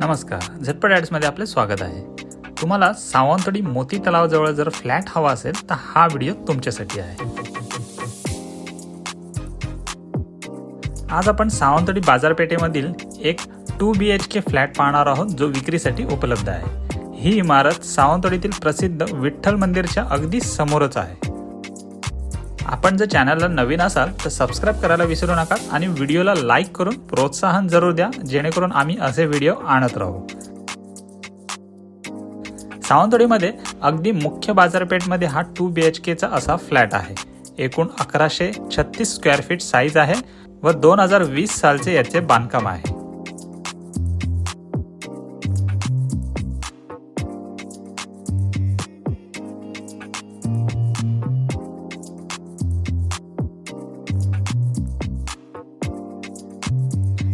नमस्कार. झटपट ॲड्समध्ये आपले स्वागत आहे. तुम्हाला सावंतवाडी मोती तलावाजवळ जर फ्लॅट हवा असेल तर हा व्हिडिओ तुमच्यासाठी आहे. आज आपण सावंतवाडी बाजारपेठेमधील एक two B H K flat पाहणार आहोत जो विक्रीसाठी उपलब्ध आहे. ही इमारत सावंतवाडीतील प्रसिद्ध विठ्ठल मंदिरच्या अगदी समोरच आहे. आपण जर चॅनलला नवीन असाल तर सबस्क्राईब करायला विसरू नका आणि व्हिडिओला लाईक करून प्रोत्साहन जरूर द्या जेणेकरून आम्ही असे व्हिडिओ आणत राहू. सावंतवाडीमध्ये अगदी मुख्य बाजारपेठमध्ये हा टू बी एच केचा असा फ्लॅट आहे. एकूण अकराशे छत्तीस स्क्वेअर फीट साईज आहे व दोन हजार वीस सालचे याचे बांधकाम आहे.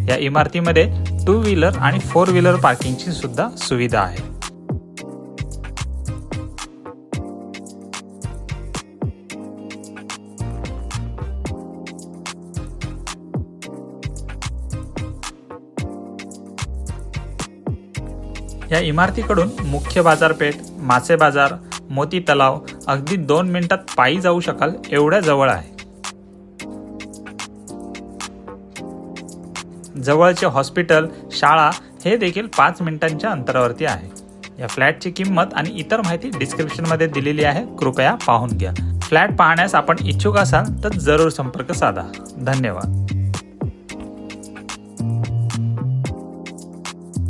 या इमारतीमध्ये टू व्हीलर आणि फोर व्हीलर पार्किंगची सुद्धा सुविधा आहे. या इमारतीकडून मुख्य बाजारपेठ मासे बाजार मोती तलाव अगदी दोन मिनिटात पायी जाऊ शकाल एवढ्या जवळ आहे. जवळचे हॉस्पिटल शाळा हे देखील पाच मिनिटांच्या अंतरावरती आहे. या फ्लॅटची किंमत आणि इतर माहिती डिस्क्रिप्शनमध्ये दिलेली आहे. कृपया पाहून घ्या. फ्लॅट पाहण्यास आपण इच्छुक असाल तर जरूर संपर्क साधा. धन्यवाद.